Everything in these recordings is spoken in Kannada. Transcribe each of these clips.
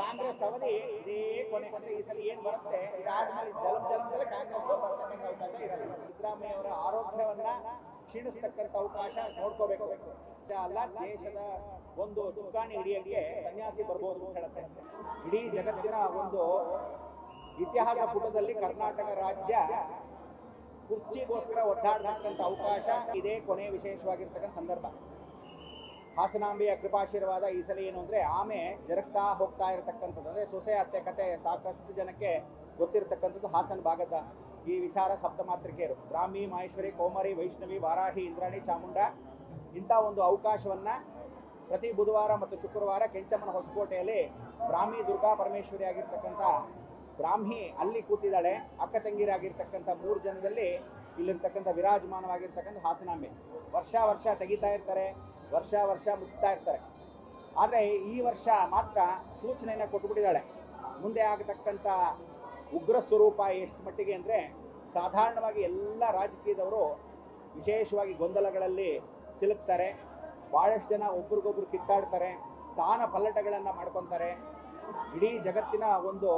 ಕಾಂಗ್ರೆಸ್ ಅವಧಿ ಇದೇ ಕೊನೆ ಕೊನೆ ಈ ಸಲ ಏನ್ ಬರುತ್ತೆ? ಇದಾದ್ಮೇಲೆ ಜಲಂ ಜಲಂದಲ್ಲೇ ಕಾಂಗ್ರೆಸ್ ಬರ್ತಕ್ಕಂಥ ಅವಕಾಶ ಇರಲ್ಲ. ಸಿದ್ದರಾಮಯ್ಯ ಅವರ ಆರೋಗ್ಯವನ್ನ ಕ್ಷೀಣಿಸ್ತಕ್ಕಂಥ ಅವಕಾಶ ನೋಡ್ಕೋಬೇಕು. ಅಲ್ಲ, ದೇಶದ ಒಂದು ಚುಕ್ಕಾಣಿ ಹಿಡಿಯಕ್ಕೆ ಸನ್ಯಾಸಿ ಬರ್ಬೋದು ಅಂತ ಹೇಳುತ್ತೆ. ಇಡೀ ಜಗತ್ತಿನ ಒಂದು ಇತಿಹಾಸ ಪುಟದಲ್ಲಿ ಕರ್ನಾಟಕ ರಾಜ್ಯ ಕುರ್ಚಿಗೋಸ್ಕರ ಒದ್ದಾಡತಕ್ಕಂಥ ಅವಕಾಶ ಇದೇ ಕೊನೆ ವಿಶೇಷವಾಗಿರ್ತಕ್ಕಂಥ ಸಂದರ್ಭ. ಹಾಸನಾಂಬೆಯ ಕೃಪಾಶೀರ್ವಾದ ಈ ಸಲ ಏನು ಅಂದ್ರೆ ಆಮೆ ಜರಗ್ತಾ ಹೋಗ್ತಾ ಇರತಕ್ಕಂಥದ್ದು. ಅಂದ್ರೆ ಸೊಸೆ, ಅತ್ತೆ, ಕತೆ ಸಾಕಷ್ಟು ಜನಕ್ಕೆ ಗೊತ್ತಿರತಕ್ಕಂಥದ್ದು ಹಾಸನ ಭಾಗದ ಈ ವಿಚಾರ ಸಪ್ತಮಾತ್ರಿಕೆಯರು ಬ್ರಾಹ್ಮಿ ಮಹೇಶ್ವರಿ, ಕೋಮರಿ, ವೈಷ್ಣವಿ, ವಾರಾಹಿ, ಇಂದ್ರಾಣಿ, ಚಾಮುಂಡ ಇಂಥ ಒಂದು ಅವಕಾಶವನ್ನ ಪ್ರತಿ ಬುಧವಾರ ಮತ್ತು ಶುಕ್ರವಾರ ಕೆಂಚಮ್ಮನ ಹೊಸಕೋಟೆಯಲ್ಲಿ ಬ್ರಾಹ್ಮಿ, ದುರ್ಗಾ ಪರಮೇಶ್ವರಿ ಆಗಿರ್ತಕ್ಕಂಥ ಬ್ರಾಹ್ಮಿ ಅಲ್ಲಿ ಕೂತಿದ್ದಾಳೆ. ಅಕ್ಕ ತಂಗಿರಾಗಿರ್ತಕ್ಕಂಥ ಮೂರು ಜನದಲ್ಲಿ ಇಲ್ಲಿರ್ತಕ್ಕಂಥ ವಿರಾಜಮಾನವಾಗಿರ್ತಕ್ಕಂಥ ಹಾಸನಾಂಬೆ. ವರ್ಷ ವರ್ಷ ತೆಗಿತಾ ಇರ್ತಾರೆ. ವರ್ಷ ವರ್ಷ ಮುಚ್ಚುತ್ತಾ ಇರ್ತಾರೆ. ಆದರೆ ಈ ವರ್ಷ ಮಾತ್ರ ಸೂಚನೆಯನ್ನು ಕೊಟ್ಟುಬಿಟ್ಟಿದ್ದಾಳೆ ಮುಂದೆ ಆಗತಕ್ಕಂಥ ಉಗ್ರ ಸ್ವರೂಪ ಎಷ್ಟು ಮಟ್ಟಿಗೆ ಅಂದರೆ ಸಾಧಾರಣವಾಗಿ ಎಲ್ಲ ರಾಜಕೀಯದವರು ವಿಶೇಷವಾಗಿ ಗೊಂದಲಗಳಲ್ಲಿ ಸಿಲುಕ್ತಾರೆ. ಭಾಳಷ್ಟು ಜನ ಒಬ್ರಿಗೊಬ್ರು ಕಿತ್ತಾಡ್ತಾರೆ. ಸ್ಥಾನ ಪಲ್ಲಟಗಳನ್ನು ಮಾಡ್ಕೊತಾರೆ. ಇಡೀ ಜಗತ್ತಿನ ಒಂದು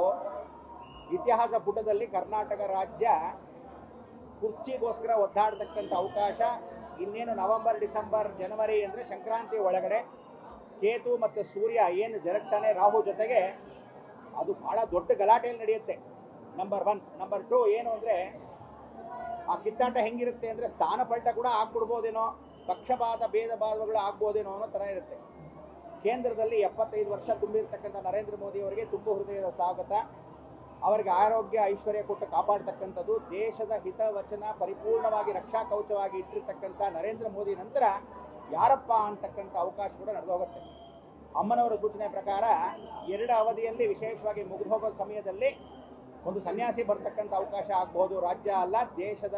ಇತಿಹಾಸ ಪುಟದಲ್ಲಿ ಕರ್ನಾಟಕ ರಾಜ್ಯ ಕುರ್ಚಿಗೋಸ್ಕರ ಒದ್ದಾಡತಕ್ಕಂಥ ಅವಕಾಶ ಇನ್ನೇನು ನವೆಂಬರ್, ಡಿಸೆಂಬರ್, ಜನವರಿ ಅಂದರೆ ಸಂಕ್ರಾಂತಿ ಒಳಗಡೆ ಕೇತು ಮತ್ತು ಸೂರ್ಯ ಏನು ಜರಗ್ತಾನೆ ರಾಹು ಜೊತೆಗೆ ಅದು ಬಹಳ ದೊಡ್ಡ ಗಲಾಟೆಯಲ್ಲಿ ನಡೆಯುತ್ತೆ. ನಂಬರ್ ಒನ್ ನಂಬರ್ ಟು ಏನು ಅಂದರೆ ಆ ಕಿತ್ತಾಟ ಹೆಂಗಿರುತ್ತೆ ಅಂದರೆ ಸ್ಥಾನ ಪಲ್ಟ ಕೂಡ ಆಗ್ಬಿಡ್ಬೋದೇನೋ ಪಕ್ಷಪಾತ, ಭೇದ ಭಾವಗಳು ಆಗ್ಬೋದೇನೋ ಅನ್ನೋ ಥರ ಇರುತ್ತೆ. ಕೇಂದ್ರದಲ್ಲಿ ಎಪ್ಪತ್ತೈದು ವರ್ಷ ತುಂಬಿರ್ತಕ್ಕಂಥ ನರೇಂದ್ರ ಮೋದಿ ಅವರಿಗೆ ತುಂಬು ಹೃದಯದ ಸ್ವಾಗತ. ಅವರಿಗೆ ಆರೋಗ್ಯ, ಐಶ್ವರ್ಯ ಕೊಟ್ಟು ಕಾಪಾಡ್ತಕ್ಕಂಥದ್ದು ದೇಶದ ಹಿತವಚನ ಪರಿಪೂರ್ಣವಾಗಿ ರಕ್ಷಾ ಕವಚವಾಗಿ ಇಟ್ಟಿರ್ತಕ್ಕಂಥ ನರೇಂದ್ರ ಮೋದಿ ನಂತರ ಯಾರಪ್ಪ ಅಂತಕ್ಕಂಥ ಅವಕಾಶ ಕೂಡ ನಡೆದು ಹೋಗುತ್ತೆ ಅಮ್ಮನವರ ಸೂಚನೆ ಪ್ರಕಾರ ಎರಡು ಅವಧಿಯಲ್ಲಿ ವಿಶೇಷವಾಗಿ ಮುಗಿದು ಹೋಗೋ ಸಮಯದಲ್ಲಿ ಒಂದು ಸನ್ಯಾಸಿ ಬರ್ತಕ್ಕಂಥ ಅವಕಾಶ ಆಗ್ಬೋದು. ರಾಜ್ಯ ಅಲ್ಲ, ದೇಶದ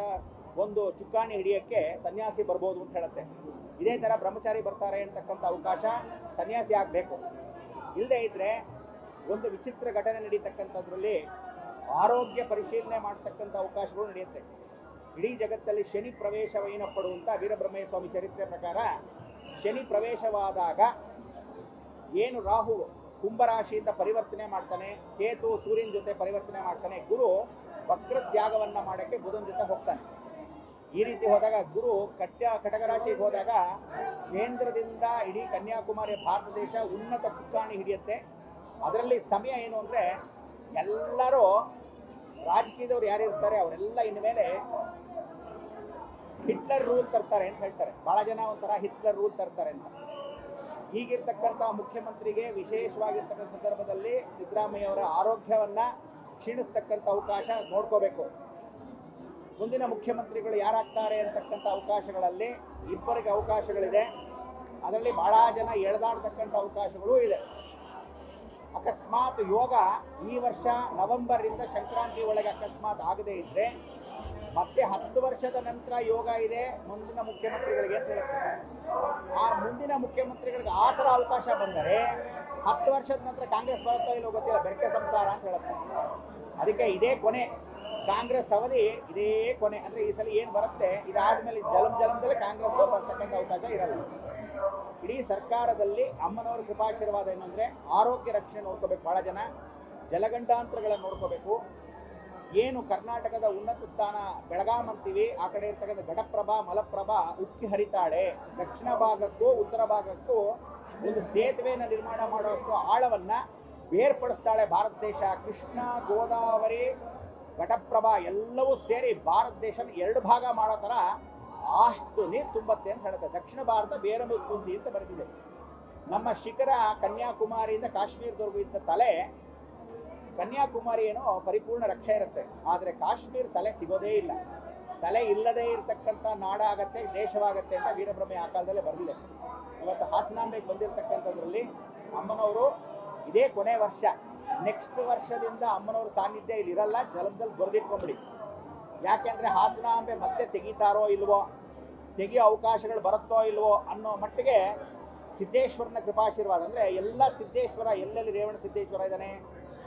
ಒಂದು ಚುಕ್ಕಾಣಿ ಹಿಡಿಯಕ್ಕೆ ಸನ್ಯಾಸಿ ಬರ್ಬೋದು ಅಂತ ಹೇಳುತ್ತೆ. ಇದೇ ಥರ ಬ್ರಹ್ಮಚಾರಿ ಬರ್ತಾರೆ ಅಂತಕ್ಕಂಥ ಅವಕಾಶ ಸನ್ಯಾಸಿ ಆಗಬೇಕು. ಇಲ್ಲದೆ ಇದ್ರೆ ಒಂದು ವಿಚಿತ್ರ ಘಟನೆ ನಡೀತಕ್ಕಂಥದ್ರಲ್ಲಿ ಆರೋಗ್ಯ ಪರಿಶೀಲನೆ ಮಾಡತಕ್ಕಂಥ ಅವಕಾಶಗಳು ನಡೆಯುತ್ತೆ. ಇಡೀ ಜಗತ್ತಲ್ಲಿ ಶನಿ ಪ್ರವೇಶವೇನ ಪಡುವಂಥ ವೀರಬ್ರಹ್ಮಯ್ಯ ಸ್ವಾಮಿ ಚರಿತ್ರೆ ಪ್ರಕಾರ ಶನಿ ಪ್ರವೇಶವಾದಾಗ ಏನು ರಾಹು ಕುಂಭರಾಶಿಯಿಂದ ಪರಿವರ್ತನೆ ಮಾಡ್ತಾನೆ, ಕೇತು ಸೂರ್ಯನ ಜೊತೆ ಪರಿವರ್ತನೆ ಮಾಡ್ತಾನೆ, ಗುರು ವಕ್ರ ತ್ಯಾಗವನ್ನ ಮಾಡಕ್ಕೆ ಬುಧನ ಜೊತೆ ಹೋಗ್ತಾನೆ. ಈ ರೀತಿ ಹೋದಾಗ ಗುರು ಕಟ್ಯ ಕಟಕರಾಶಿಗೆ ಹೋದಾಗ ಕೇಂದ್ರದಿಂದ ಇಡೀ ಕನ್ಯಾಕುಮಾರಿ ಭಾರತ ದೇಶ ಉನ್ನತ ಚುಕ್ಕಾಣಿ ಹಿಡಿಯುತ್ತೆ. ಅದರಲ್ಲಿ ಸಮಯ ಏನು ಅಂದರೆ ಎಲ್ಲರೂ ರಾಜಕೀಯದವ್ರು ಯಾರು ಇರ್ತಾರೆ ಅವರೆಲ್ಲ ಇನ್ಮೇಲೆ ಹಿಟ್ಲರ್ ರೂಲ್ ತರ್ತಾರೆ ಅಂತ ಹೇಳ್ತಾರೆ. ಬಹಳ ಜನ ಒಂಥರ ಹಿಟ್ಲರ್ ರೂಲ್ ತರ್ತಾರೆ ಅಂತ. ಹೀಗಿರ್ತಕ್ಕಂಥ ಮುಖ್ಯಮಂತ್ರಿಗೆ ವಿಶೇಷವಾಗಿರ್ತಕ್ಕಂಥ ಸಂದರ್ಭದಲ್ಲಿ ಸಿದ್ದರಾಮಯ್ಯ ಅವರ ಆರೋಗ್ಯವನ್ನ ಕ್ಷೀಣಿಸ್ತಕ್ಕಂಥ ಅವಕಾಶ ನೋಡ್ಕೋಬೇಕು. ಮುಂದಿನ ಮುಖ್ಯಮಂತ್ರಿಗಳು ಯಾರಾಗ್ತಾರೆ ಅಂತಕ್ಕಂಥ ಅವಕಾಶಗಳಲ್ಲಿ ಇಬ್ಬರಿಗೆ ಅವಕಾಶಗಳಿದೆ. ಅದರಲ್ಲಿ ಬಹಳ ಜನ ಎಳೆದಾಡ್ತಕ್ಕಂಥ ಅವಕಾಶಗಳು ಇದೆ. ಅಕಸ್ಮಾತ್ ಯೋಗ ಈ ವರ್ಷ ನವೆಂಬರ್ ಇಂದ ಸಂಕ್ರಾಂತಿ ಒಳಗೆ ಅಕಸ್ಮಾತ್ ಆಗದೇ ಇದ್ರೆ ಮತ್ತೆ ಹತ್ತು ವರ್ಷದ ನಂತರ ಯೋಗ ಇದೆ ಮುಂದಿನ ಮುಖ್ಯಮಂತ್ರಿಗಳಿಗೆ ಅಂತ ಹೇಳುತ್ತೆ ಆ ಮುಂದಿನ ಮುಖ್ಯಮಂತ್ರಿಗಳಿಗೆ ಆ ಥರ ಅವಕಾಶ ಬಂದರೆ ಹತ್ತು ವರ್ಷದ ನಂತರ ಕಾಂಗ್ರೆಸ್ ಬರುತ್ತೋ ಇಲ್ಲೋ ಗೊತ್ತಿಲ್ಲ, ಬೆರಕೆ ಸಂಸಾರ ಅಂತ ಹೇಳುತ್ತೆ. ಅದಕ್ಕೆ ಇದೇ ಕೊನೆ. ಕಾಂಗ್ರೆಸ್ ಅವಧಿ ಇದೇ ಕೊನೆ. ಅಂದ್ರೆ ಈ ಸಲ ಏನು ಬರುತ್ತೆ? ಇದಾದ್ಮೇಲೆ ಜಲಂ ಜಲಂದಲ್ಲೇ ಕಾಂಗ್ರೆಸ್ ಬರ್ತಕ್ಕಂಥ ಅವಕಾಶ ಇರಲ್ಲ. ಇಡೀ ಸರ್ಕಾರದಲ್ಲಿ ಅಮ್ಮನವರ ಕೃಪಾಶೀರ್ವಾದ ಏನಂದ್ರೆ ಆರೋಗ್ಯ ರಕ್ಷಣೆ ನೋಡ್ಕೋಬೇಕು ಬಹಳ ಜನ, ಜಲಗಂಡಾಂತರಗಳನ್ನು ನೋಡ್ಕೋಬೇಕು. ಏನು ಕರ್ನಾಟಕದ ಉನ್ನತ ಸ್ಥಾನ ಬೆಳಗಾಂ ಅಂತೀವಿ, ಆ ಕಡೆ ಇರ್ತಕ್ಕಂಥ ಘಟಪ್ರಭಾ, ಮಲಪ್ರಭಾ, ಉಕ್ಕಿ ಹರಿತಾಳೆ, ದಕ್ಷಿಣ ಭಾಗಕ್ಕೂ ಉತ್ತರ ಭಾಗಕ್ಕೂ ಒಂದು ಸೇತುವೆಯನ್ನು ನಿರ್ಮಾಣ ಮಾಡುವಷ್ಟು ಆಳವನ್ನ ಬೇರ್ಪಡಿಸ್ತಾಳೆ ಭಾರತ ದೇಶ. ಕೃಷ್ಣ, ಗೋದಾವರಿ, ಘಟಪ್ರಭಾ ಎಲ್ಲವೂ ಸೇರಿ ಭಾರತ ದೇಶನ ಎರಡು ಭಾಗ ಮಾಡೋ ಥರ ಅಷ್ಟು ನೀರು ತುಂಬತ್ತೆ ಅಂತ ಹೇಳುತ್ತೆ. ದಕ್ಷಿಣ ಭಾರತ ಬೇರೆ ಕುಂದಿ ಅಂತ ಬರೆದಿದೆ. ನಮ್ಮ ಶಿಖರ ಕನ್ಯಾಕುಮಾರಿಯಿಂದ ಕಾಶ್ಮೀರದವರೆಗೂ ಇದ್ದ ತಲೆ, ಕನ್ಯಾಕುಮಾರಿ ಏನೋ ಪರಿಪೂರ್ಣ ರಕ್ಷೆ ಇರುತ್ತೆ. ಆದರೆ ಕಾಶ್ಮೀರ ತಲೆ ಸಿಗೋದೇ ಇಲ್ಲ. ತಲೆ ಇಲ್ಲದೇ ಇರತಕ್ಕಂಥ ನಾಡಾಗತ್ತೆ, ದೇಶವಾಗತ್ತೆ ಅಂತ ವೀರಭ್ರಮೆ ಆ ಕಾಲದಲ್ಲೇ ಬರೆದಿದೆ. ಇವತ್ತು ಹಾಸನಾಂಬೆಗೆ ಬಂದಿರತಕ್ಕಂಥದ್ರಲ್ಲಿ ಅಮ್ಮನವರು ಇದೇ ಕೊನೆ ವರ್ಷ, ನೆಕ್ಸ್ಟ್ ವರ್ಷದಿಂದ ಅಮ್ಮನವ್ರ ಸಾನ್ನಿಧ್ಯ ಇಲ್ಲಿ ಇರಲ್ಲ, ಜಲಮದಲ್ಲಿ ಬರೆದಿಟ್ಕೊಂಬಿಡಿ. ಯಾಕೆಂದ್ರೆ ಹಾಸನಾಂಬೆ ಮತ್ತೆ ತೆಗಿತಾರೋ ಇಲ್ವೋ, ತೆಗಿಯೋ ಅವಕಾಶಗಳು ಬರುತ್ತೋ ಇಲ್ವೋ ಅನ್ನೋ ಮಟ್ಟಿಗೆ ಸಿದ್ದೇಶ್ವರನ ಕೃಪಾಶೀರ್ವಾದ. ಅಂದ್ರೆ ಎಲ್ಲ ಸಿದ್ದೇಶ್ವರ, ಎಲ್ಲೆಲ್ಲಿ ರೇವಣ ಸಿದ್ದೇಶ್ವರ ಇದ್ದಾನೆ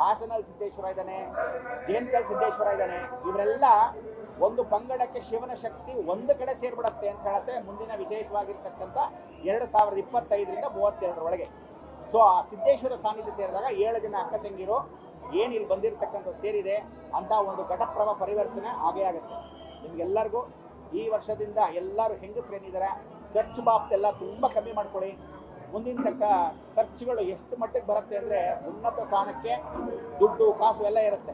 ಹಾಸನಲ್ಲಿ ಸಿದ್ದೇಶ್ವರ ಇದ್ದಾನೆ, ಜೇನ್ಕಲ್ ಸಿದ್ದೇಶ್ವರ ಇದ್ದಾನೆ, ಇವರೆಲ್ಲ ಒಂದು ಪಂಗಡಕ್ಕೆ ಶಿವನ ಶಕ್ತಿ ಒಂದು ಕಡೆ ಸೇರ್ಬಿಡತ್ತೆ ಅಂತ ಹೇಳುತ್ತೆ ಮುಂದಿನ ವಿಶೇಷವಾಗಿರ್ತಕ್ಕಂಥ ಎರಡು ಸಾವಿರದ ಇಪ್ಪತ್ತೈದರಿಂದ ಮೂವತ್ತೆರಡರೊಳಗೆ. ಸೊ ಆ ಸಿದ್ದೇಶ್ವರ ಸಾನ್ನಿಧ್ಯ ಸೇರಿದಾಗ ಏಳು ಜನ ಅಕ್ಕ ತಂಗಿರು ಏನು ಇಲ್ಲಿ ಬಂದಿರತಕ್ಕಂಥ ಸೇರಿದೆ ಅಂತ ಒಂದು ಘಟಪ್ರಭ ಪರಿವರ್ತನೆ ಆಗೇ ಆಗುತ್ತೆ. ನಿಮ್ಗೆಲ್ಲರಿಗೂ ಈ ವರ್ಷದಿಂದ ಎಲ್ಲರೂ ಹೆಂಗಸ್ರೇನಿದ್ದಾರೆ ಖರ್ಚು ಬಾಪ್ತೆಲ್ಲ ತುಂಬ ಕಮ್ಮಿ ಮಾಡ್ಕೊಳ್ಳಿ. ಮುಂದಿನ ತಕ್ಕ ಖರ್ಚುಗಳು ಎಷ್ಟು ಮಟ್ಟಿಗೆ ಬರುತ್ತೆ ಅಂದರೆ ಉನ್ನತ ಸ್ಥಾನಕ್ಕೆ ದುಡ್ಡು, ಕಾಸು ಎಲ್ಲ ಇರುತ್ತೆ.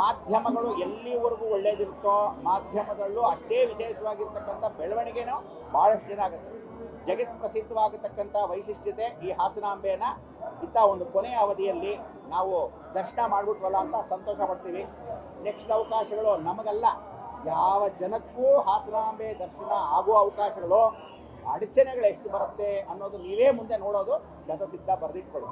ಮಾಧ್ಯಮಗಳು ಎಲ್ಲಿವರೆಗೂ ಒಳ್ಳೇದಿರುತ್ತೋ ಮಾಧ್ಯಮದಲ್ಲೂ ಅಷ್ಟೇ ವಿಶೇಷವಾಗಿರ್ತಕ್ಕಂಥ ಬೆಳವಣಿಗೆನೂ ಭಾಳಷ್ಟು ಜನ ಆಗುತ್ತೆ. ಜಗತ್ ಪ್ರಸಿದ್ಧವಾಗಿರ್ತಕ್ಕಂಥ ವೈಶಿಷ್ಟ್ಯತೆ ಈ ಹಾಸನಾಂಬೆಯನ್ನ ಇಂಥ ಒಂದು ಕೊನೆಯ ಅವಧಿಯಲ್ಲಿ ನಾವು ದರ್ಶನ ಮಾಡ್ಬಿಟ್ವಲ್ಲ ಅಂತ ಸಂತೋಷ ಪಡ್ತೀವಿ. ನೆಕ್ಸ್ಟ್ ಅವಕಾಶಗಳು ನಮಗಲ್ಲ. ಯಾವ ಜನಕ್ಕೂ ಹಾಸನಾಂಬೆ ದರ್ಶನ ಆಗುವ ಅವಕಾಶಗಳು, ಅಡಚಣೆಗಳು ಎಷ್ಟು ಬರುತ್ತೆ ಅನ್ನೋದು ನೀವೇ ಮುಂದೆ ನೋಡೋದು ಗತಸಿದ್ಧ ಬರೆದಿಟ್ಕೊಳ್ಳಿ.